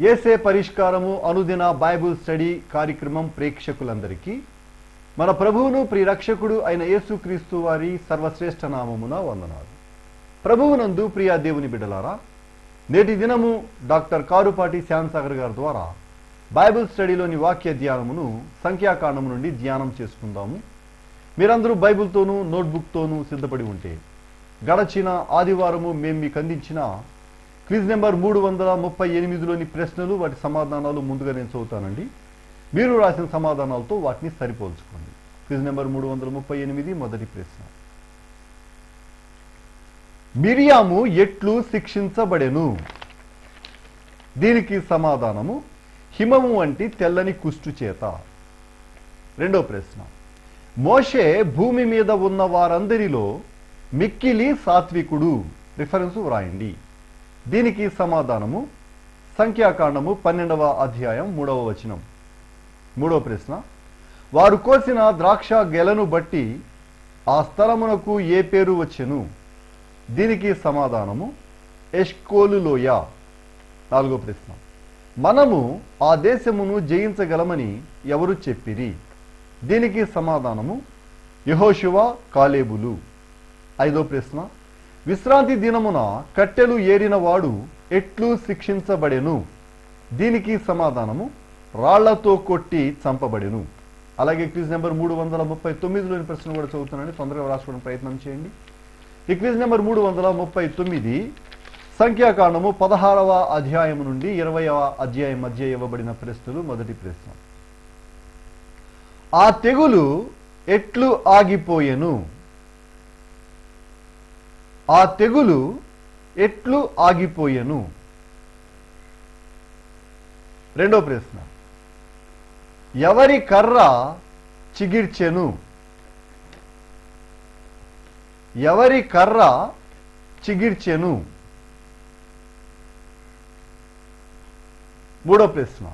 ఏసే పరిష్కారము అనుదిన Bible study కార్యక్రమం ప్రేక్షకులందరికీ మన ప్రభువును ప్రియరక్షకుడు అయిన యేసుక్రీస్తు వారి సర్వశ్రేష్ఠ నామమున వందనాలు. ప్రభువునందు ప్రియా దేవుని బిడ్డలారా నేటి దినము డాక్టర్ కారుపాటి శ్యాంసాగర్ గారి ద్వారా బైబిల్ స్టడీలోని వాక్య ధ్యానమును సంఖ్యాకాండము నుండి ధ్యానం చేసుకుందాము. మీరందరూ బైబిల్తోనూ నోట్బుక్తోనూ సిద్ధపడి ఉంటే గడచిన ఆదివారము మేము మీకు అందించిన క్విజ్ నెంబర్ మూడు వందల ముప్పై ఎనిమిదిలోని ప్రశ్నలు వాటి సమాధానాలు ముందుగా నేను చదువుతానండి. మీరు రాసిన సమాధానాలతో వాటిని సరిపోల్చుకోండి. క్విజ్ నెంబర్ మూడు వందల ముప్పై ఎనిమిది మొదటి ప్రశ్న. మిరియాము ఎట్లు శిక్షించబడెను? దీనికి సమాధానము హిమము వంటి తెల్లని కుష్టు చేత. రెండో ప్రశ్న. మోషే భూమి మీద ఉన్న వారందరిలో మిక్కిలి సాత్వికుడు. రిఫరెన్స్ వ్రాయండి. దీనికి సమాధానము సంఖ్యాకాండము పన్నెండవ అధ్యాయం మూడవ వచనం. మూడవ ప్రశ్న వారు కోసిన ద్రాక్ష గెలను బట్టి ఆ స్థలమునకు ఏ పేరు వచ్చెను? దీనికి సమాధానము ఎష్కోలు లోయ నాలుగో ప్రశ్న మనము ఆ దేశమును జయించగలమని ఎవరు చెప్పిరి? దీనికి సమాధానము యహోశివ కాలేబులు. ఐదో ప్రశ్న విశ్రాంతి దినమున కట్టెలు ఏరిన వాడు ఎట్లు శిక్షించబడెను? దీనికి సమాధానము రాళ్ళతో కొట్టి చంపబడెను. అలాగే క్విజ్ నెంబర్ మూడు వందల ముప్పై తొమ్మిదిలోని ప్రశ్న కూడా చదువుతున్నాను. తొందరగా రాసుకోవడం ప్రయత్నం చేయండి. ఈ క్విజ్ నెంబర్ మూడు వందల ముప్పై తొమ్మిది సంఖ్యాకాండము పదహారవ అధ్యాయం నుండి ఇరవయవ అధ్యాయం మధ్య ఇవ్వబడిన ప్రశ్నలు మొదటి ప్రశ్న. ఆ తెగులు ఎట్లు ఆగిపోయెను? ఆ తెగులు ఎట్లు ఆగిపోయెను? రెండో ప్రశ్న. ఎవరి కర్ర చిగిర్చెను? ఎవరి కర్ర చిగిర్చెను? మూడో ప్రశ్న.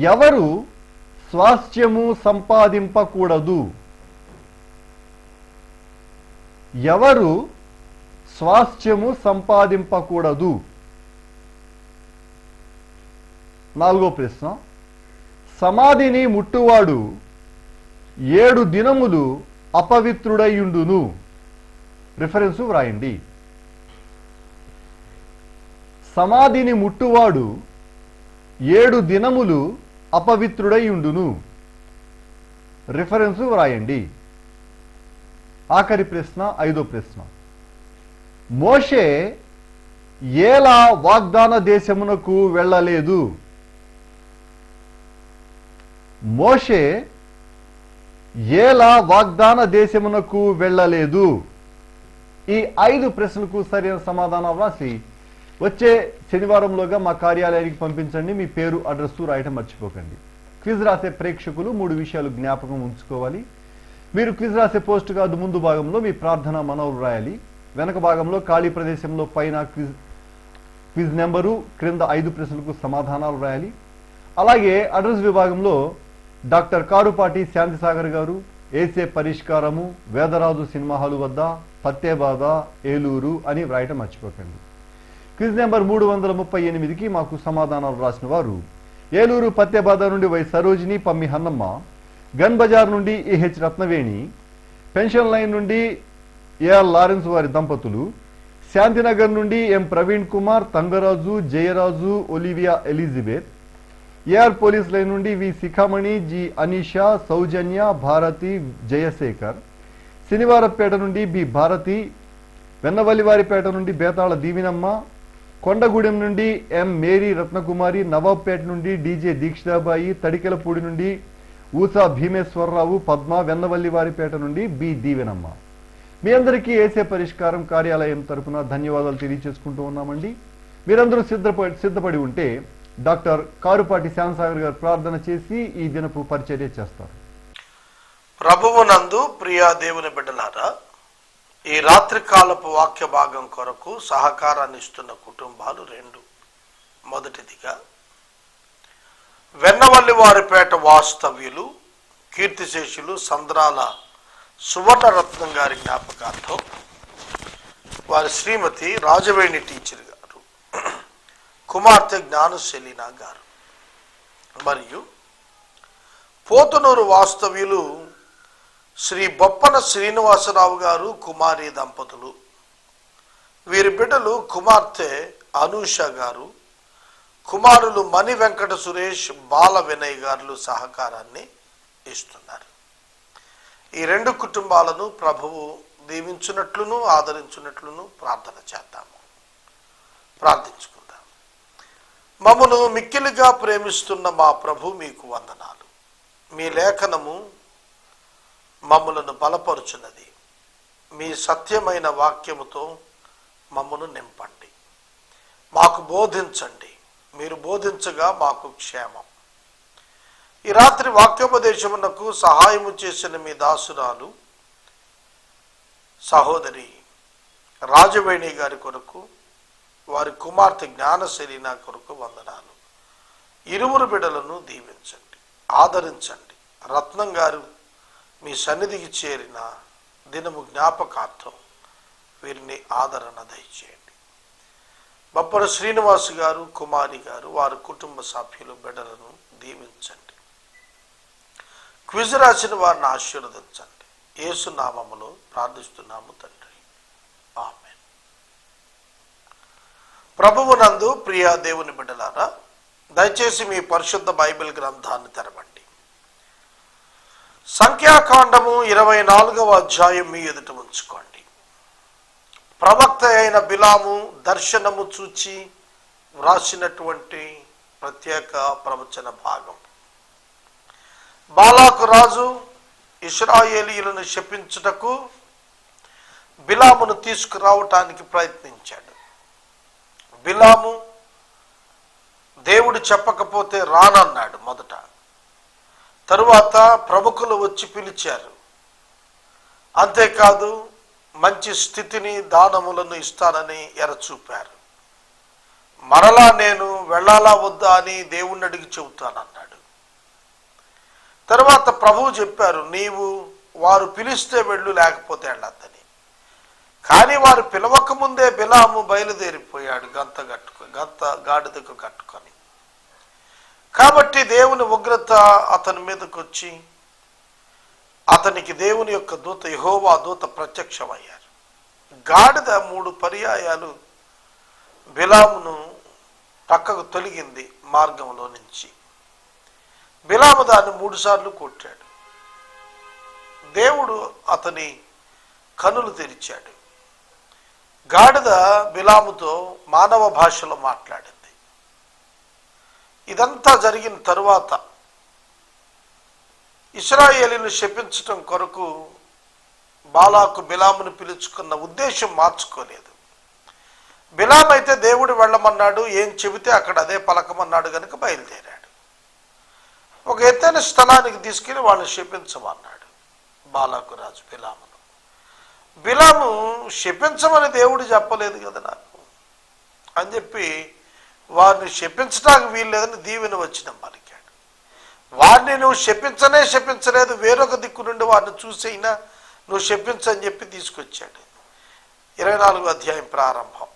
ఎవరు స్వాస్థ్యము సంపాదింపకూడదు? ఎవరు స్వాస్థ్యము సంపాదింపకూడదు. నాలుగో ప్రశ్న. సమాధిని ముట్టువాడు ఏడు దినములు అపవిత్రుడైయుండును. రిఫరెన్సు వ్రాయండి. సమాధిని ముట్టువాడు ఏడు దినములు అపవిత్రుడైయుండును. రిఫరెన్సు వ్రాయండి. ఆఖరి ప్రశ్న ఐదో ప్రశ్న. మోషే ఏలా వాగ్దాన దేశమునకు వెళ్ళలేదు. మోషే ఏలా వాగ్దాన దేశమునకు వెళ్ళలేదు. ఈ ఐదు ప్రశ్నలకు సరైన సమాధానం రాసి వచ్చే శనివారంలోగా మా కార్యాలయానికి పంపించండి. మీ పేరు అడ్రస్ రాయటం మర్చిపోకండి. క్విజ్ రాసే ప్రేక్షకులు మూడు విషయాలు జ్ఞాపకం ఉంచుకోవాలి. మీరు క్విజ్ రాసే పోస్ట్ కాదు ముందు భాగంలో మీ ప్రార్థన మనవులు రాయాలి. వెనక భాగంలో ఖాళీ ప్రదేశంలో పైన క్విజ్ క్విజ్ నెంబరు క్రింద ఐదు ప్రశ్నలకు సమాధానాలు రాయాలి. అలాగే అడ్రస్ విభాగంలో డాక్టర్ కారుపాటి శాంతిసాగర్ గారు ఏసే పరిష్కారము వేదరాజు సినిమా హాలు వద్ద పత్తేబాద ఏలూరు అని వ్రాయటం మర్చిపోకండి. క్విజ్ నెంబర్ మూడు వందల ముప్పై ఎనిమిదికి మాకు సమాధానాలు రాసిన వారు ఏలూరు పత్తేబాద నుండి వై సరోజిని పమ్మి హన్నమ్మ గన్ బజార్ నుండి ఈహెచ్ రత్నవేణి పెన్షన్ లైన్ నుండి ఏఆర్ లారెన్స్ వారి దంపతులు? శాంతినగర్ నుండి M Praveen Kumar Thangaraju Jayaraju Olivia Elizabeth. AR police line నుండి వి శిఖామణి జి అనీషా సౌజన్య భారతి జయశేఖర్. శనివారపేట నుండి బి భారతి. వెన్నవల్లివారిపేట నుండి బేతాళ దీవినమ్మ. కొండగూడెం నుండి ఎం మేరీ రత్నకుమారి. నవాబ్పేట నుండి డీజే దీక్షితాబాయి. తడికెలపూడి నుండి ఊసా భీమేశ్వరరావు పద్మ. వెన్నవల్లివారిపేట నుండి బి దీవెనమ్మ. మీ అందరికీ ఏసే పరిష్కారం కార్యాలయం తరపున ధన్యవాదాలు తెలియజేసుకుంటూ ఉన్నామండి. మీరందరూ సిద్ధపడి సిద్ధపడి ఉంటే డాక్టర్ కారుపాటి శ్యామసాగర్ గారు ప్రార్థన చేసి ఈ దినపు పరిచర్య చేస్తారు. ప్రభువునందు ప్రియా దేవుని బిడ్డలారా ఈ రాత్రి కాలపు వాక్య భాగం కొరకు సహకారాన్ని ఇస్తున్న కుటుంబాలు రెండు. మొదటిదిగా వెన్నవల్లి వారిపేట వాస్తవ్యులు కీర్తిశేషులు సంద్రాల సువర్ణరత్నం గారి జ్ఞాపకార్థం వారి శ్రీమతి రాజవేణి టీచర్ గారు కుమార్తె జ్ఞానశలీన గారు. మరియు పోతునూరు వాస్తవ్యులు శ్రీ బొప్పన శ్రీనివాసరావు గారు కుమారి దంపతులు. వీరి బిడ్డలు కుమార్తె అనూష గారు కుమారులు మణి వెంకట సురేష్ బాల వినయ్ గారులు సహకారాన్ని ఇస్తున్నారు. ఈ రెండు కుటుంబాలను ప్రభువు దీవించున్నట్లును ఆదరించున్నట్లును ప్రార్థన చేద్దాము. ప్రార్థించుకుందాం. మమ్మను మిక్కిలిగా ప్రేమిస్తున్న మా ప్రభు మీకు వందనాలు. మీ లేఖనము మమ్మలను బలపరుచున్నది. మీ సత్యమైన వాక్యముతో మమ్మను నింపండి. మాకు బోధించండి. మీరు బోధించగా మాకు క్షేమం. ఈ రాత్రి వాక్యోపదేశమునకు సహాయము చేసిన మీ దాసురాలు సహోదరి రాజవేణి గారి కొరకు వారి కుమార్తె జ్ఞానశరీన కొరకు వందనాలు. ఇరువురు బిడలను దీవించండి ఆదరించండి. రత్నం గారు మీ సన్నిధికి చేరిన దినము జ్ఞాపకార్థం వీరిని ఆదరణ దయచేయండి. బొప్పర శ్రీనివాస్ గారు కుమారి గారు వారి కుటుంబ సభ్యులు బిడలను దీవించండి. క్విజ్ రాసిన వారిని ఆశీర్వదించండి. యేసునామములో ప్రార్థిస్తున్నాము తండ్రి. ఆమె ప్రభువునందు ప్రియా దేవుని బిడ్డలారా దయచేసి మీ పరిశుద్ధ బైబిల్ గ్రంథాన్ని తెరవండి. సంఖ్యాకాండము ఇరవై నాలుగవ అధ్యాయం మీ ఎదుట ఉంచుకోండి. ప్రవక్త అయిన బిలాము దర్శనము చూచి వ్రాసినటువంటి ప్రత్యేక ప్రవచన భాగం. బాలాకు రాజు ఇస్రాయేలీలను శపించుటకు బిలామును తీసుకురావటానికి ప్రయత్నించాడు. బిలాము దేవుడు చెప్పకపోతే రానన్నాడు మొదట. తరువాత ప్రముఖులు వచ్చి పిలిచారు అంతేకాదు మంచి స్థితిని దానములను ఇస్తానని ఎరచూపారు మరలా నేను వెళ్ళాలా వద్దా అని దేవుణ్ణి అడిగి చెబుతానన్నాడు. తర్వాత ప్రభువు చెప్పారు నీవు వారు పిలిస్తే వెళ్ళు లేకపోతే వెళ్ళొద్దని. కానీ వారు పిలవక ముందే బిలాము బయలుదేరిపోయాడు గంత కట్టుకు గంత గాడిదకు కట్టుకొని. కాబట్టి దేవుని ఉగ్రత అతని మీదకు వచ్చి అతనికి దేవుని యొక్క దూత యహోవా దూత ప్రత్యక్షమయ్యారు. గాడిద మూడు పర్యాయాలు బిలామును పక్కకు తొలగింది మార్గంలో నుంచి. బిలాము దాన్ని మూడుసార్లు కొట్టాడు. దేవుడు అతని కనులు తెరిచాడు. గాడిద బిలాముతో మానవ భాషలో మాట్లాడింది. ఇదంతా జరిగిన తరువాత ఇస్రాయేలీని శపించటం కొరకు బాలాకు బిలామును పిలుచుకున్న ఉద్దేశం మార్చుకోలేదు. బిలాం అయితే దేవుడు వెళ్ళమన్నాడు ఏం చెబితే అక్కడ అదే పలకమన్నాడు కనుక బయలుదేరాడు. ఒక ఎత్తైన స్థలానికి తీసుకెళ్ళి వాళ్ళని శపించమన్నాడు. బాలాకు రాజు బిలామును బిలాము శపించమని దేవుడు చెప్పలేదు కదా నాకు. అని చెప్పి వారిని శపించడానికి వీల్లేదని దీవెన వచ్చిన పలికాడు. వారిని నువ్వు శపించనే శపించలేదు వేరొక దిక్కు నుండి వారిని చూసైనా నువ్వు శపించని చెప్పి తీసుకొచ్చాడు. ఇరవై నాలుగు అధ్యాయం ప్రారంభం.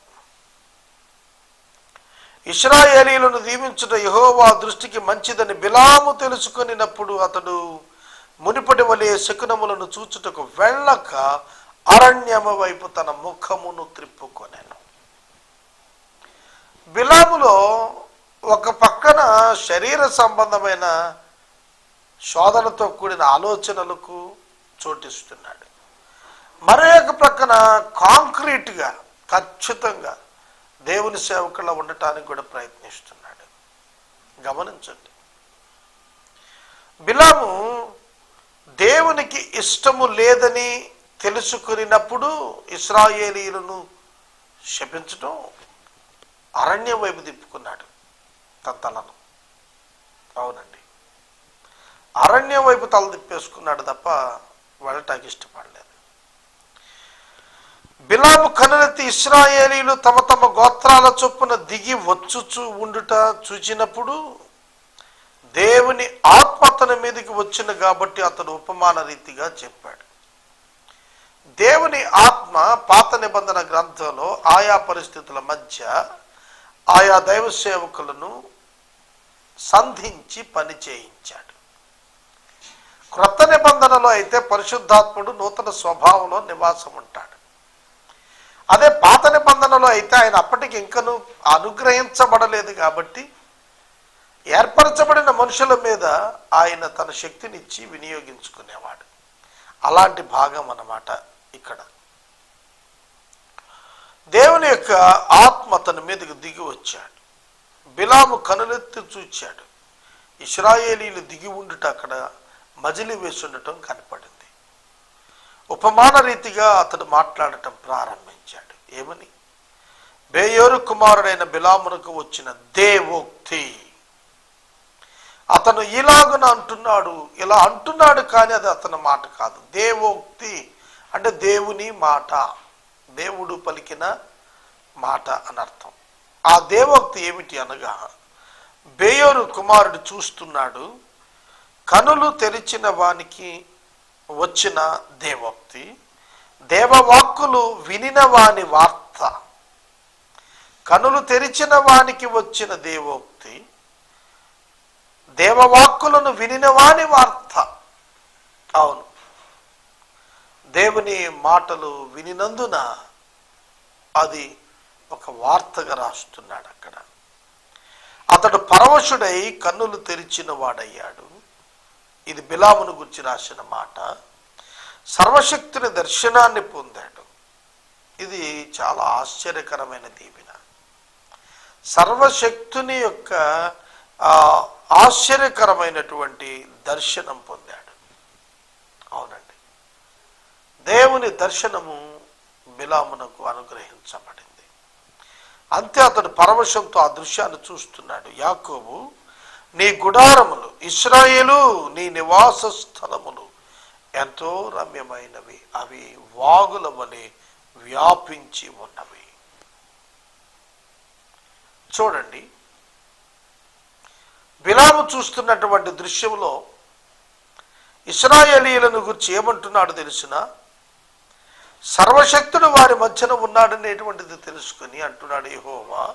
ఇస్రాయేలీలను దీవించుట యహోవా దృష్టికి మంచిదని బిలాము తెలుసుకొనినప్పుడు అతడు మునిపటి వలె శకునములను చూచుటకు వెళ్ళక అరణ్యము వైపు తన ముఖమును త్రిప్పుకొనెను. బిలాములో ఒక పక్కన శరీర సంబంధమైన శోధనతో కూడిన ఆలోచనలకు చోటిస్తున్నాడు. మరొక ప్రక్కన కాంక్రీట్గా ఖచ్చితంగా దేవుని సేవకుల్లో ఉండటానికి కూడా ప్రయత్నిస్తున్నాడు. గమనించండి. బిలాము దేవునికి ఇష్టము లేదని తెలుసుకున్నప్పుడు ఇస్రాయేలీలను శపించడం అరణ్యం వైపు తిప్పుకున్నాడు తన తలను. అవునండి. అరణ్యం వైపు తల తిప్పేసుకున్నాడు తప్ప వెళ్ళటానికి ఇష్టపడలేదు. బిలాము కనులెత్తి ఇస్రాయేలీలు తమ తమ గోత్రాల చొప్పున దిగి వచ్చుచు ఉండుట చూచినప్పుడు దేవుని ఆత్మ అతని మీదకి వచ్చిన కాబట్టి అతడు ఉపమాన రీతిగా చెప్పాడు. దేవుని ఆత్మ పాత నిబంధన గ్రంథంలో ఆయా పరిస్థితుల మధ్య ఆయా దైవ సేవకులను సంధించి పని చేయించాడు. క్రొత్త నిబంధనలో అయితే పరిశుద్ధాత్ముడు నూతన స్వభావంలో నివాసం ఉంటాడు అదే పాత నిబంధనలో అయితే ఆయన అప్పటికి ఇంకను అనుగ్రహించబడలేదు కాబట్టి ఏర్పరచబడిన మనుషుల మీద ఆయన తన శక్తినిచ్చి వినియోగించుకునేవాడు. అలాంటి భాగం అన్నమాట ఇక్కడ. దేవుని యొక్క ఆత్మ అతని మీదకు దిగి వచ్చాడు. బిలాము కనులెత్తి చూచాడు. ఇస్రాయేలీలు దిగి ఉండుట అక్కడ మజిలి వేసుండటం కనపడింది. ఉపమాన రీతిగా అతడు మాట్లాడటం ప్రారంభించాడు. ఏమని? బేయోరు కుమారుడైన బిలామునకు వచ్చిన దేవోక్తి. అతను ఇలాగున అంటున్నాడు ఇలా అంటున్నాడు కానీ అది అతని మాట కాదు. దేవోక్తి అంటే దేవుని మాట దేవుడు పలికిన మాట అని అర్థం. ఆ దేవోక్తి ఏమిటి అనగా బేయోరు కుమారుడు చూస్తున్నాడు కనులు తెరిచిన వానికి వచ్చిన దేవోక్తి. దేవవాక్కులు వినిన వాని వార్త. కనులు తెరిచిన వానికి వచ్చిన దేవోక్తి. దేవవాక్కులను వినిన వాని వార్త. అవును. దేవుని మాటలు వినినందున అది ఒక వార్తగా రాస్తున్నాడు అక్కడ. అతడు పరవశుడై కన్నులు తెరిచిన వాడయ్యాడు. ఇది బిలామును గురించి రాసిన మాట. సర్వశక్తుని దర్శనాన్ని పొందాడు. ఇది చాలా ఆశ్చర్యకరమైన దీవెన. సర్వశక్తుని యొక్క ఆశ్చర్యకరమైనటువంటి దర్శనం పొందాడు. అవునండి. దేవుని దర్శనము బిలామునకు అనుగ్రహించబడింది. అంతే అతడు పరవశంతో ఆ దృశ్యాన్ని చూస్తున్నాడు. యాకోబు నీ గుడారములు ఇస్రాయేలు నీ నివాస స్థలములు ఎంతో రమ్యమైనవి. అవి వాగుల వలె వ్యాపించి ఉన్నవి. చూడండి బిలాము చూస్తున్నటువంటి దృశ్యంలో ఇస్రాయేలీలను గురించి ఏమంటున్నాడు తెలిసిన? సర్వశక్తుడు వారి మధ్యన ఉన్నాడనేటువంటిది తెలుసుకుని అంటున్నాడు హోమా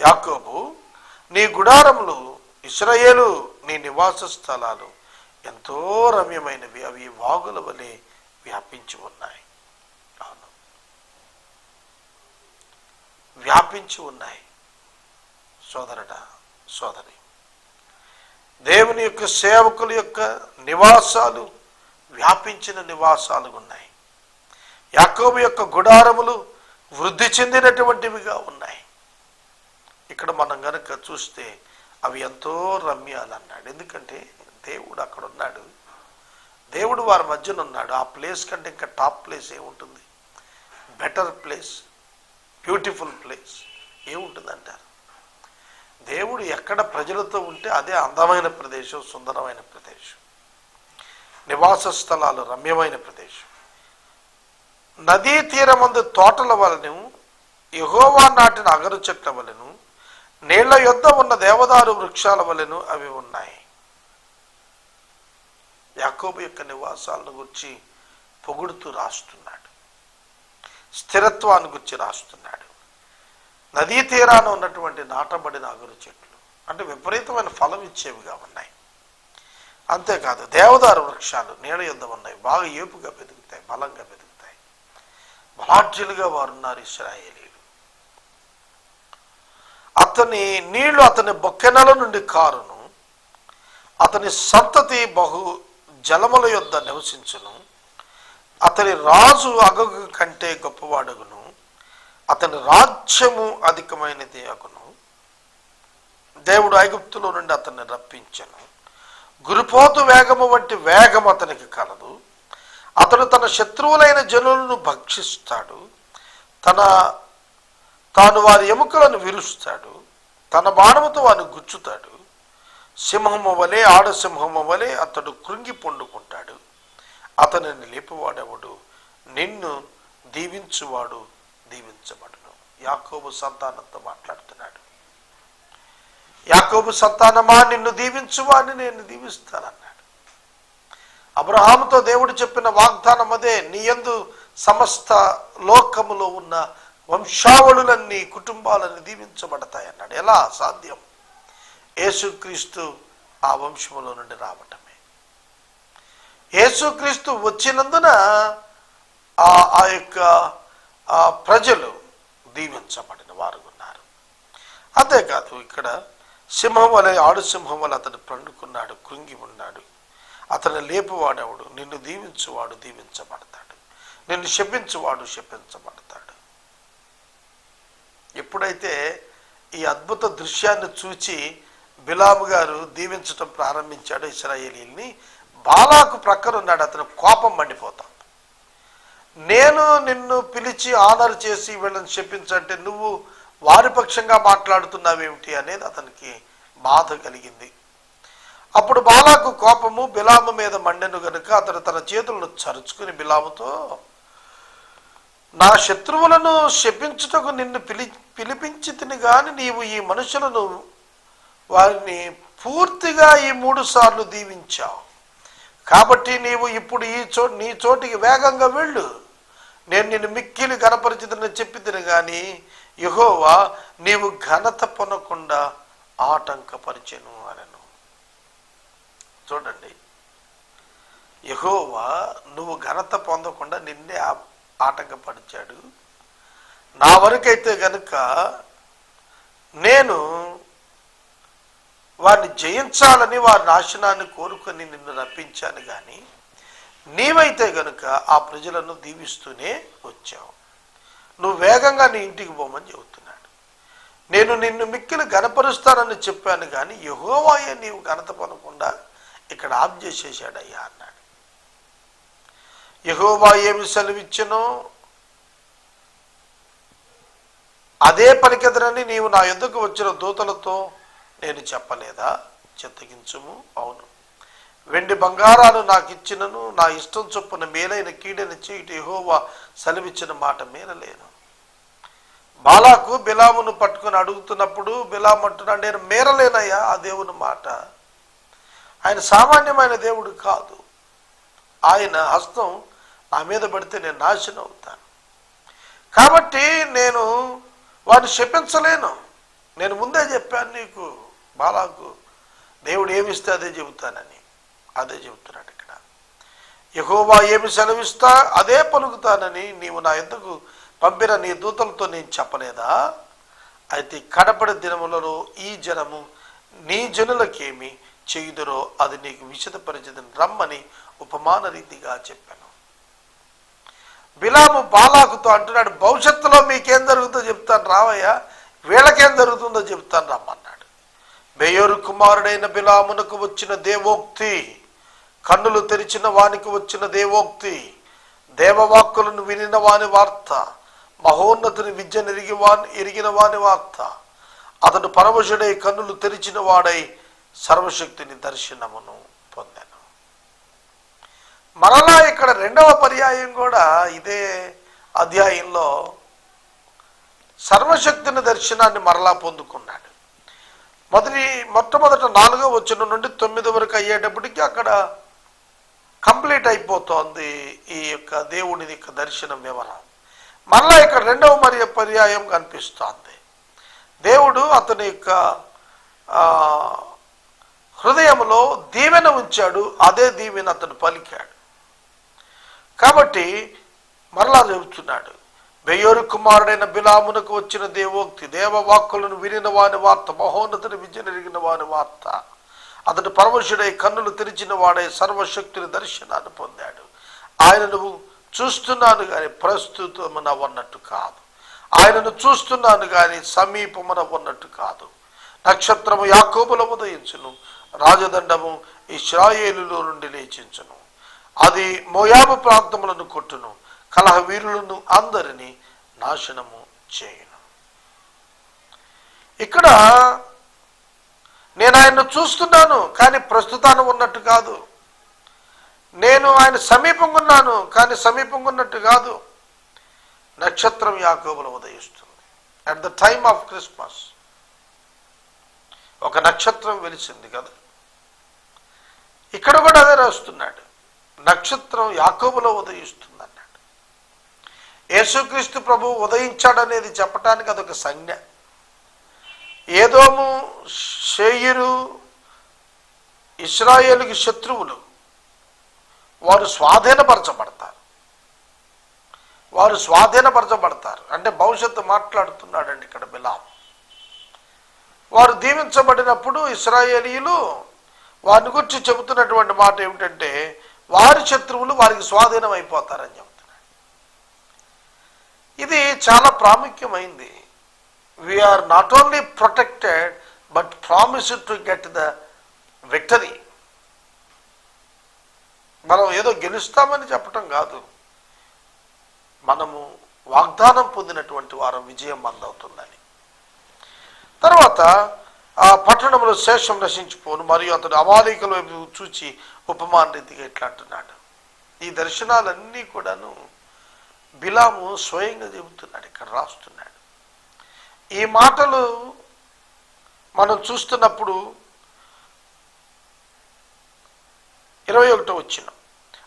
యాకోబు నీ గుడారములు ఇస్రాయేలు నీ నివాస స్థలాలు ఎంతో రమ్యమైనవి. అవి వాగుల వలె వ్యాపించి ఉన్నాయి. అవును. వ్యాపించి ఉన్నాయి. సోదరట సోదరి. దేవుని యొక్క సేవకుల యొక్క నివాసాలు వ్యాపించిన నివాసాలు ఉన్నాయి. యాకోబు యొక్క గుడారములు వృద్ధి చెందినటువంటివిగా ఉన్నాయి. ఇక్కడ మనం కనుక చూస్తే అవి ఎంతో రమ్యాలు అన్నాడు. ఎందుకంటే దేవుడు అక్కడ ఉన్నాడు దేవుడు వారి మధ్యన ఉన్నాడు ఆ ప్లేస్ కంటే ఇంకా టాప్ ప్లేస్ ఏముంటుంది? Better place. Beautiful place. ఏముంటుంది అంటారు దేవుడు ఎక్కడ ప్రజలతో ఉంటే అదే అందమైన ప్రదేశం సుందరమైన ప్రదేశం. నివాస స్థలాలు రమ్యమైన ప్రదేశం. నదీ తీరమందు తోటల వలన యహోవా నాటిన అగరు చెట్ల వలను నీళ్ళ యొద్ద ఉన్న దేవదారు వృక్షాల వలెను అవి ఉన్నాయి. యాకోబు యొక్క నివాసాలను గురించి పొగుడుతూ రాస్తున్నాడు. స్థిరత్వాన్ని గురించి రాస్తున్నాడు. నదీ తీరాన ఉన్నటువంటి నాటబడిన అగురు చెట్లు అంటే విపరీతమైన ఫలం ఇచ్చేవిగా ఉన్నాయి. అంతేకాదు దేవదారు వృక్షాలు నీళ్ళ యుద్ధం ఉన్నాయి. బాగా ఏపుగా పెరుగుతాయి బలంగా పెరుగుతాయి. బలాఢ్యులుగా వారున్నారు ఇస్రాయేలీలు అతని నీళ్ళు అతని బొక్కెనల నుండి కారును. అతని సంతతి బహు జలముల యొద్ద నివసించును. అతని రాజు అగగు కంటే గొప్పవాడగును. అతని రాజ్యము అధికమైనది అగును. దేవుడు ఐగుప్తులో నుండి అతన్ని రప్పించను. గురిపోతు వేగము వంటి వేగం అతనికి కలదు. అతడు తన శత్రువులైన జనులను భక్షిస్తాడు. తన తాను వారి ఎముకలను విరుస్తాడు తన బాణముతో వారిని గుచ్చుతాడు. సింహము వలె ఆడసింహము వలె అతడు కృంగి పొండుకుంటాడు. అతనిని లేపువాడెవడు? నిన్ను దీవించువాడు దీవించబడును. యాకోబు సంతానంతో మాట్లాడుతున్నాడు. యాకోబు సంతానమా? నిన్ను దీవించువాడిని నేను దీవిస్తానన్నాడు. అబ్రహాముతో దేవుడు చెప్పిన వాగ్దానం అదే నీ యందు సమస్త లోకములో ఉన్న వంశావళులన్నీ కుటుంబాలన్నీ దీవించబడతాయి అన్నాడు ఎలా? సాధ్యం. యేసుక్రీస్తు ఆ వంశములో నుండి రావటమే. యేసుక్రీస్తు వచ్చినందున ఆ ఆ యొక్క ప్రజలు దీవించబడిన వారు ఉన్నారు అంతేకాదు ఇక్కడ సింహం వలె ఆడు సింహం వలె అతను పండుకున్నాడు కృంగి ఉన్నాడు. అతను లేపువాడెవడు? నిన్ను దీవించువాడు దీవించబడతాడు. నిన్ను శపించువాడు శపించబడతాడు. ఎప్పుడైతే ఈ అద్భుత దృశ్యాన్ని చూచి బిలాము గారు దీవించటం ప్రారంభించాడు ఇస్రాయేలీల్ని బాలాకు ప్రక్కన ఉన్నాడు అతను కోపం మండిపోతాం. నేను నిన్ను పిలిచి ఆనర్ చేసి వీళ్ళని చెప్పించంటే నువ్వు వారి పక్షంగా మాట్లాడుతున్నావేమిటి అనేది అతనికి బాధ కలిగింది. అప్పుడు బాలాకు కోపము బిలాము మీద మండెను గనుక అతడు తన చేతులను చరుచుకుని బిలాముతో నా శత్రువులను శపించుటకు నిన్ను పిలి పిలిపించి తిని గాని నీవు ఈ మనుషులను వారిని పూర్తిగా ఈ మూడు సార్లు దీవించావు. కాబట్టి నీవు ఇప్పుడు ఈ చో నీ చోటికి వేగంగా వెళ్ళు. నేను నిన్ను మిక్కిలి గణపరిచితని చెప్పి తిని గాని యహోవా నీవు ఘనత పొనకుండా ఆటంకపరిచెను అనను. చూడండి. యహోవా నువ్వు ఘనత పొందకుండా నిన్నే ఆటంకపరిచాడు నా వరకైతే గనుక నేను వారిని జయించాలని వారి నాశనాన్ని కోరుకొని నిన్ను రప్పించాను కానీ నీవైతే గనుక ఆ ప్రజలను దీవిస్తూనే వచ్చావు. నువ్వు వేగంగా నీ ఇంటికి పోమని చెబుతున్నాడు. నేను నిన్ను మిక్కిలి గనపరుస్తానని చెప్పాను కానీ యహోవాయే నీవు ఘనత పనకుండా ఇక్కడ ఆప్ చేసేసాడయ్యా అన్నాడు. యహోవా ఏమి సెలవిచ్చనో? అదే పలికెదరని నీవు నా ఎందుకు వచ్చిన దూతలతో నేను చెప్పలేదా? చిత్తగించుము. అవును. వెండి బంగారాలు నాకు ఇచ్చినను నా ఇష్టం చొప్పున మేలైన కీడని చీటి యహోవా సెలవిచ్చిన మాట మేరలేను బాలాకు బిలామును పట్టుకుని అడుగుతున్నప్పుడు బిలాం అంటున్నాడు నేను మేరలేనయ్యా ఆ దేవుని మాట. ఆయన సామాన్యమైన దేవుడు కాదు. ఆయన హస్తం నా మీద పడితే నేను నాశనం అవుతాను. కాబట్టి నేను వాడిని శపించలేను. నేను ముందే చెప్పాను నీకు బాలాకు దేవుడు ఏమిస్తే అదే చెబుతానని. అదే చెబుతున్నాడు ఇక్కడ. యహోవా ఏమి సెలవిస్తా అదే పలుకుతానని నీవు నా ఎందుకు పంపిన నీ దూతలతో నేను చెప్పలేదా? అయితే కడపడి దినములలో ఈ జనము నీ జనులకేమి చేయుదరో అది నీకు విషదపరిచిదని రమ్మని ఉపమాన రీతిగా చెప్పాను. బిలాము బాలాకుతో అంటున్నాడు భవిష్యత్తులో మీకేం జరుగుతుందో చెప్తాను రావయ్యా. వీళ్ళకేం జరుగుతుందో చెప్తాను రమ్మన్నాడు. మేయోరు కుమారుడైన బిలామునకు వచ్చిన దేవోక్తి కన్నులు తెరిచిన వానికి వచ్చిన దేవోక్తి దేవవాక్కులను వినిన వాని వార్త మహోన్నతుని విద్య ఎరిగి వాని ఎరిగిన వాని వార్త. అతడు పరమశుడై కన్నులు తెరిచిన వాడై సర్వశక్తిని దర్శనమును పొందాను మరలా ఇక్కడ రెండవ పర్యాయం కూడా ఇదే అధ్యాయంలో సర్వశక్తిని దర్శనాన్ని మరలా పొందుకున్నాడు. మొదటి మొట్టమొదట నాలుగో వచ్చిన నుండి తొమ్మిది వరకు అయ్యేటప్పటికి అక్కడ కంప్లీట్ అయిపోతోంది ఈ యొక్క దేవుని యొక్క దర్శనం వివరం మరలా ఇక్కడ రెండవ మరి పర్యాయం కనిపిస్తోంది. దేవుడు అతని యొక్క హృదయంలో దీవెన ఉంచాడు అదే దీవెన అతను పలికాడు. కాబట్టి మరలా చెబుతున్నాడు బెయ్యోరు కుమారుడైన బిలామునకు వచ్చిన దేవోక్తి దేవవాక్కులను వినిన వాని వార్త మహోన్నతుని విద్యనెరిగిన వాని వార్త. అతడు పరమశుడై కన్నులు తెరిచిన వాడై సర్వశక్తిని దర్శనాన్ని పొందాడు. ఆయనను చూస్తున్నాను కానీ ప్రస్తుతమున ఉన్నట్టు కాదు. ఆయనను చూస్తున్నాను కానీ సమీపమున ఉన్నట్టు కాదు. నక్షత్రము యాకోబుల ఉదయించును రాజదండము ఇస్రాయేలులో నుండి లేచించును. అది మోయాబు ప్రాంతములను కొట్టును. కలహ వీరులను అందరినీ నాశనము చేయను. ఇక్కడ నేను ఆయన్ను చూస్తున్నాను కానీ ప్రస్తుతాన ఉన్నట్టు కాదు. నేను ఆయన సమీపంగా ఉన్నాను కానీ సమీపంగా ఉన్నట్టు కాదు. నక్షత్రం యాకోబులు ఉదయిస్తుంది. At the time of Christmas ఒక నక్షత్రం వెలిసింది కదా. ఇక్కడ కూడా అదే రాస్తున్నాడు. నక్షత్రం యాకోబులో ఉదయిస్తుంది అన్నాడు యేసుక్రీస్తు ప్రభు ఉదయించాడనేది చెప్పటానికి అదొక సంజ్ఞ. ఏదోము షేయురు ఇస్రాయేల్కి శత్రువులు వారు స్వాధీనపరచబడతారు. వారు స్వాధీనపరచబడతారు. అంటే భవిష్యత్తు మాట్లాడుతున్నాడండి ఇక్కడ బిలాం వారు దీవించబడినప్పుడు ఇస్రాయేలీలు వారిని గురించి చెబుతున్నటువంటి మాట ఏమిటంటే వారి శత్రువులు వారికి స్వాధీనం అయిపోతారని చెబుతున్నాడు ఇది చాలా ప్రాముఖ్యమైంది. We are not only protected but promise to get the victory మనం ఏదో గెలుస్తామని చెప్పటం కాదు. మనము వాగ్దానం పొందినటువంటి వారం విజయం మందవుతుందని తర్వాత ఆ పట్టణంలో శేషం నశించిపోను. మరియు అతడు అమాలికల వైపు చూచి ఉపమాన రీతిగా ఇట్లా అంటున్నాడు. ఈ దర్శనాలన్నీ కూడాను బిలాము స్వయంగా చెబుతున్నాడు ఇక్కడ రాస్తున్నాడు. ఈ మాటలు మనం చూస్తున్నప్పుడు ఇరవై ఒకటో వచ్చిన.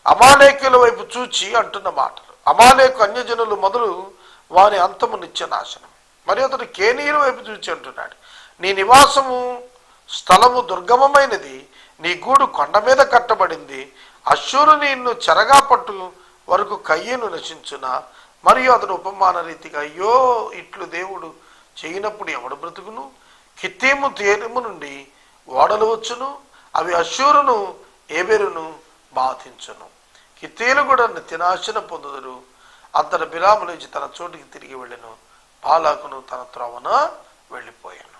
అమాలేకుల వైపు చూచి అంటున్న మాటలు. అమాలేకు అన్యజనులు మొదలు వారి అంతము నిత్య నాశనం మరి అతడు కేనీయుల వైపు చూచి అంటున్నాడు. నీ నివాసము స్థలము దుర్గమమైనది. నీ గూడు కొండ మీద కట్టబడింది. అశ్వరు నిన్ను చెరగా పట్టు వరకు కయ్యను నశించున. మరియు అతడు ఉపమాన రీతిగా అయ్యో ఇట్లు దేవుడు చేయనప్పుడు ఎవడు బ్రతుకును? కిత్తేము తేరుము నుండి ఓడలు వచ్చును. అవి అశ్వరును ఏబెరును బాధించును. కిత్తేలు కూడా తినాశన పొందుదురు. అతను బిలాము నుంచి తన చోటికి తిరిగి వెళ్ళను. బాలాకును తన త్రోవన వెళ్ళిపోయాను.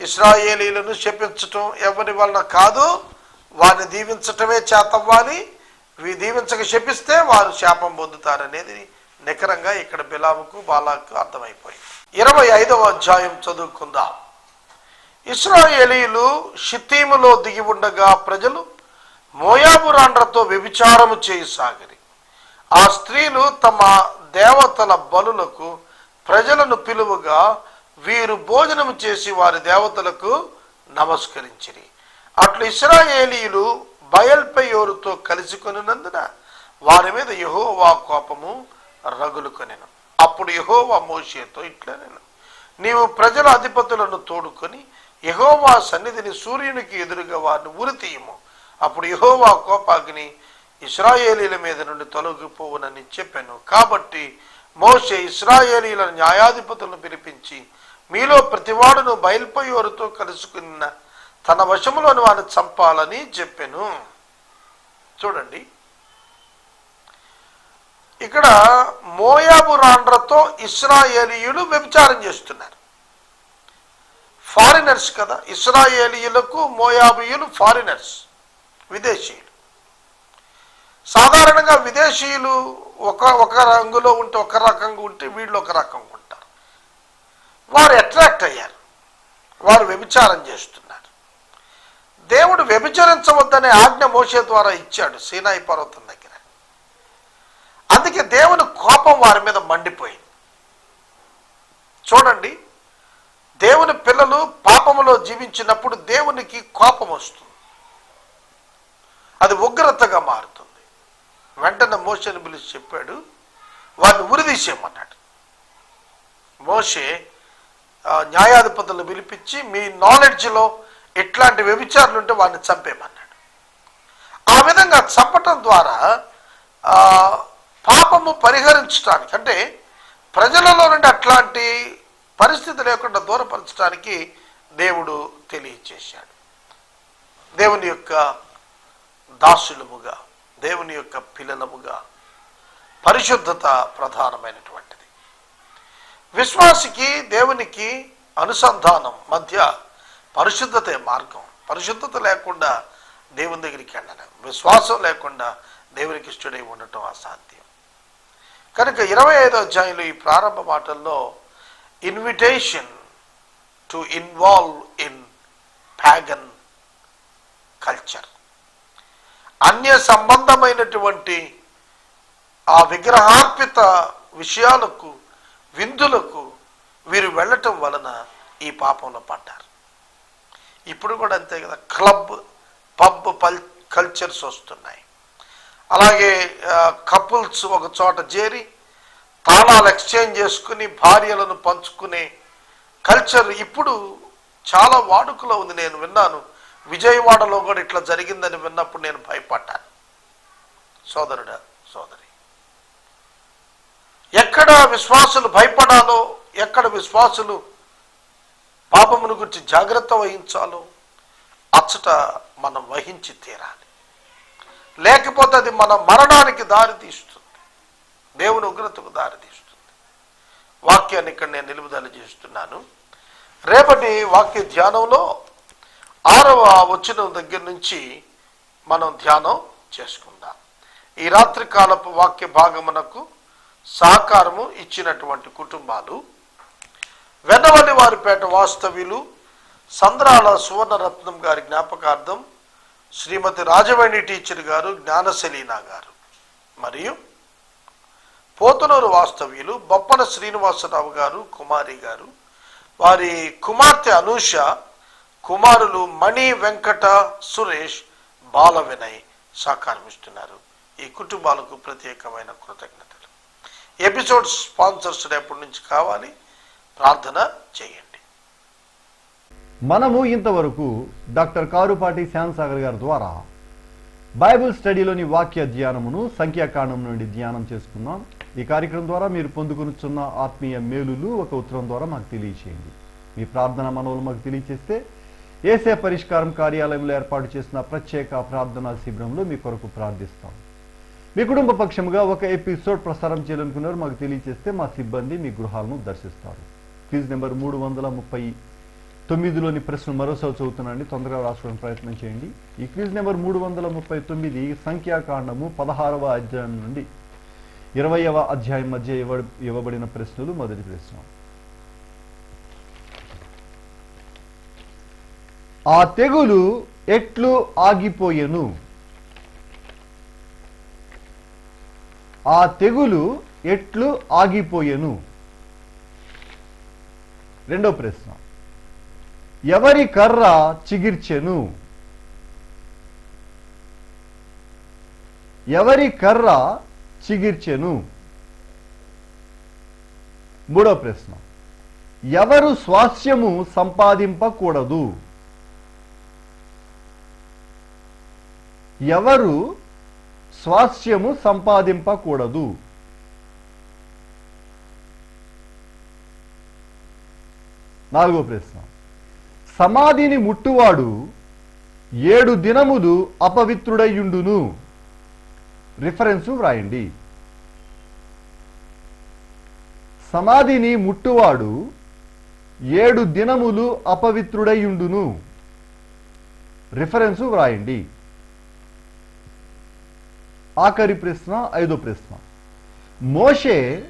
ఇస్రాయేలీలను శపించటం ఎవరి వలన కాదు వారిని దీవించటమే చేతవ్వాలి. దీవించక శపిస్తే వారు శాపం పొందుతారనేది నికరంగా ఇక్కడ బిలాముకు బాలాకు అర్థమైపోయింది. ఇరవై ఐదవ అధ్యాయం చదువుకుందాం. ఇస్రాయేలీలు షిత్తీములో దిగి ఉండగా ప్రజలు మోయాబు రాండ్రతో వ్యభిచారము చేయసాగిరి ఆ స్త్రీలు తమ దేవతల బలులకు ప్రజలను పిలువగా వీరు భోజనము చేసి వారి దేవతలకు నమస్కరించిరి. అట్లు ఇస్రాయేలీలు బయల్పయోరుతో కలిసికొనినందున వారి మీద యహోవా కోపము రగులుకొనెను. అప్పుడు యహోవా మోషేతో ఇట్లా నేను నీవు ప్రజల అధిపతులను తోడుకొని యహోవా సన్నిధిని సూర్యునికి ఎదురుగా వారిని ఉరితీయము అప్పుడు యహోవా కోపాగ్ని ఇస్రాయేలీల మీద నుండి తొలగిపోవునని చెప్పాను. కాబట్టి మోషే ఇస్రాయేలీల న్యాయాధిపతులను పిలిపించి మీలో ప్రతివాడును బయల్పోయోరుతో కలుసుకున్న తన వశములోని వారిని చంపాలని చెప్పాను. చూడండి. ఇక్కడ మోయాబు రాండ్రతో ఇస్రాయేలీయులు వ్యభిచారం చేస్తున్నారు. ఫారినర్స్ కదా ఇస్రాయేలీయులకు మోయాబియులు ఫారినర్స్ విదేశీయులు. సాధారణంగా విదేశీయులు ఒక ఒక రంగులో ఉంటే ఒక రకంగా ఉంటే వీళ్ళు ఒక రకంగా ఉంటారు. వారు అట్రాక్ట్ అయ్యారు. వారు వ్యభిచారం చేస్తున్నారు. దేవుడు వ్యభిచరించవద్దనే ఆజ్ఞ మోసే ద్వారా ఇచ్చాడు సీనాయి పర్వతం దగ్గర. అందుకే దేవుని కోపం వారి మీద మండిపోయింది. చూడండి దేవుని పిల్లలు పాపములో జీవించినప్పుడు దేవునికి కోపం వస్తుంది. అది ఉగ్రతగా మారుతుంది. వెంటనే మోషని పిలిచి చెప్పాడు వారిని ఉరిదీసేయమన్నాడు మోషే న్యాయాధిపతులను పిలిపించి మీ నాలెడ్జ్లో ఎట్లాంటి వ్యభిచారులు ఉంటే వారిని చంపేయమన్నాడు. ఆ విధంగా చంపటం ద్వారా పాపము పరిహరించడానికి అంటే ప్రజలలో నుండి అట్లాంటి పరిస్థితి లేకుండా దూరపరచడానికి దేవుడు తెలియచేశాడు దేవుని యొక్క దాసులముగా దేవుని యొక్క పిల్లలముగా పరిశుద్ధత ప్రధానమైనటువంటిది. విశ్వాసికి దేవునికి అనుసంధానం మధ్య పరిశుద్ధతే మార్గం. పరిశుద్ధత లేకుండా దేవుని దగ్గరికి వెళ్ళలేం. విశ్వాసం లేకుండా దేవునికి ఇష్టడై ఉండటం అసాధ్యం. కనుక ఇరవై ఐదో అధ్యాయంలో ఈ ప్రారంభ మాటల్లో invitation to involve in pagan culture అన్య సంబంధమైనటువంటి ఆ విగ్రహార్పిత విషయాలకు విందులకు వీరు వెళ్ళటం వలన ఈ పాపంలో పడ్డారు. ఇప్పుడు కూడా అంతే కదా క్లబ్ పబ్ పల్ కల్చర్స్ వస్తున్నాయి. అలాగే కపుల్స్ ఒక చోట చేరి తాళాలు ఎక్స్చేంజ్ చేసుకుని భార్యలను పంచుకునే కల్చర్ ఇప్పుడు చాలా వాడుకలో ఉంది. నేను విన్నాను విజయవాడలో కూడా ఇట్లా జరిగిందని విన్నప్పుడు నేను భయపడ్డాను. సోదరుడా సోదరి ఎక్కడ విశ్వాసులు భయపడాలో ఎక్కడ విశ్వాసులు పాపమును గురించి జాగ్రత్త వహించాలో అచ్చట మనం వహించి తీరాలి. లేకపోతే అది మన మరణానికి దారి తీస్తుంది. దేవుని ఉగ్రతకు దారి తీస్తుంది. వాక్యాన్ని ఇక్కడ నేను నిలుపుదల చేస్తున్నాను. రేపటి వాక్య ధ్యానంలో ఆరవ వచ్చిన దగ్గర నుంచి మనం ధ్యానం చేసుకుందాం. ఈ రాత్రి కాలపు వాక్య భాగమునకు సహకారము ఇచ్చినటువంటి కుటుంబాలు వెన్నవల్లి వారిపేట వాస్తవ్యులు సంద్రాల సువర్ణరత్నం గారి జ్ఞాపకార్థం శ్రీమతి రాజవేణి టీచర్ గారు జ్ఞానశలీనా గారు. మరియు పోతనూరు వాస్తవ్యులు బొప్పన శ్రీనివాసరావు గారు కుమారి గారు. వారి కుమార్తె అనూష కుమారులు మణి వెంకట సురేష్ బాల వినయ్ సహకారమిస్తున్నారు ఈ కుటుంబాలకు ప్రత్యేకమైన కృతజ్ఞతలు. ఎపిసోడ్ స్పాన్సర్స్ ఎప్పటి నుంచి కావాలి? ప్రార్థన చేయండి. మనము ఇంతవరకు డాక్టర్ కారుపాటి శ్యామసాగర్ గారి ద్వారా బైబిల్ స్టడీలోని వాక్య ధ్యానమును సంఖ్యాకాండం నుండి ధ్యానం చేసుకున్నాం. ఈ కార్యక్రమం ద్వారా మీరు పొందుకునిచున్న ఆత్మీయ మేలులు ఒక ఉత్తరం ద్వారా మాకు తెలియచేయండి. మీ ప్రార్థన మనవులు మాకు తెలియచేస్తే ఏసే పరిష్కారం కార్యాలయంలో ఏర్పాటు చేసిన ప్రత్యేక ప్రార్థనా శిబిరంలో మీ కొరకు ప్రార్థిస్తాం. మీ కుటుంబ పక్షముగా ఒక ఎపిసోడ్ ప్రసారం చేయాలనుకున్నారు మాకు తెలియచేస్తే మా సిబ్బంది మీ గృహాలను దర్శిస్తారు. ఫీజు నెంబర్ మూడు వందల ముప్పై తొమ్మిదిలోని ప్రశ్న మరోసారి చదువుతున్నాండి తొందరగా రాసుకోవడానికి ప్రయత్నం చేయండి. ఈ క్విజ్ నెంబర్ మూడు వందల ముప్పై తొమ్మిది సంఖ్యాకాండము పదహారవ అధ్యాయం నుండి ఇరవయవ అధ్యాయం మధ్య ఇవ్వ ఇవ్వబడిన ప్రశ్నలు మొదటి ప్రశ్న. ఆ తెగులు ఎట్లు ఆగిపోయెను? ఆ తెగులు ఎట్లు ఆగిపోయెను? రెండో ప్రశ్న. ఎవరి కర్ర చిగిర్చెను? ఎవరి కర్ర చిగిర్చెను? మూడో ప్రశ్న. ఎవరు స్వాస్థ్యము సంపాదింపకూడదు? ఎవరు స్వాస్థ్యము సంపాదింపకూడదు? నాలుగో ప్రశ్న. సమాధిని ముట్టువాడు ఏడు దినములు అపవిత్రుడయ్యుండును. రిఫరెన్సు వ్రాయండి. సమాధిని ముట్టువాడు ఏడు దినములు అపవిత్రుడయ్యుండును. రిఫరెన్సు వ్రాయండి. ఆఖరి ప్రశ్న ఐదో ప్రశ్న. మోషే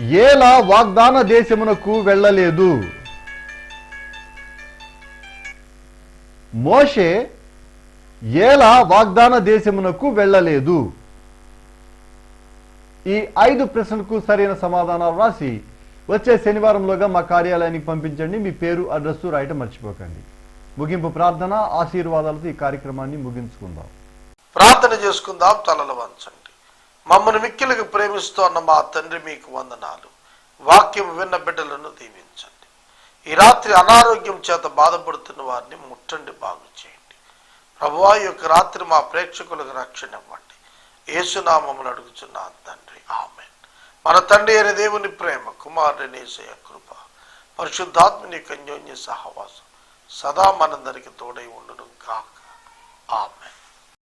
ఏలా వాగ్దాన దేశమునకు వెళ్ళలేదు? మోషే ఏలా వాగ్దాన దేశమునకు వెళ్ళలేదు? ఈ ఐదు ప్రశ్నలకు సరైన సమాధానాలు రాసి వచ్చే శనివారంలోగా మా కార్యాలయానికి పంపించండి. మీ పేరు అడ్రస్సు రాయటం మర్చిపోకండి. ముగింపు ప్రార్థన ఆశీర్వాదాలతో ఈ కార్యక్రమాన్ని ముగించుకుందాం. ప్రార్థన చేసుకుందాం తలలు వంచండి. మమ్మల్ని మిక్కిలకు ప్రేమిస్తోన్న మా తండ్రి మీకు వందనాలు. వాక్యం విన్న బిడ్డలను దీవించండి. ఈ రాత్రి అనారోగ్యం చేత బాధపడుతున్న వారిని ముట్టండి బాగు చేయండి. ప్రభువా యొక్క రాత్రి మా ప్రేక్షకులకు రక్షణ ఇవ్వండి. ఏసునామములు అడుగుచున్నాను తండ్రి. ఆమె మన తండ్రి అయిన దేవుని ప్రేమ కుమారుని నేసయ కృప పరిశుద్ధాత్మని కన్యోన్య సహవాసం సదా మనందరికి తోడై ఉండును కాక ఆమె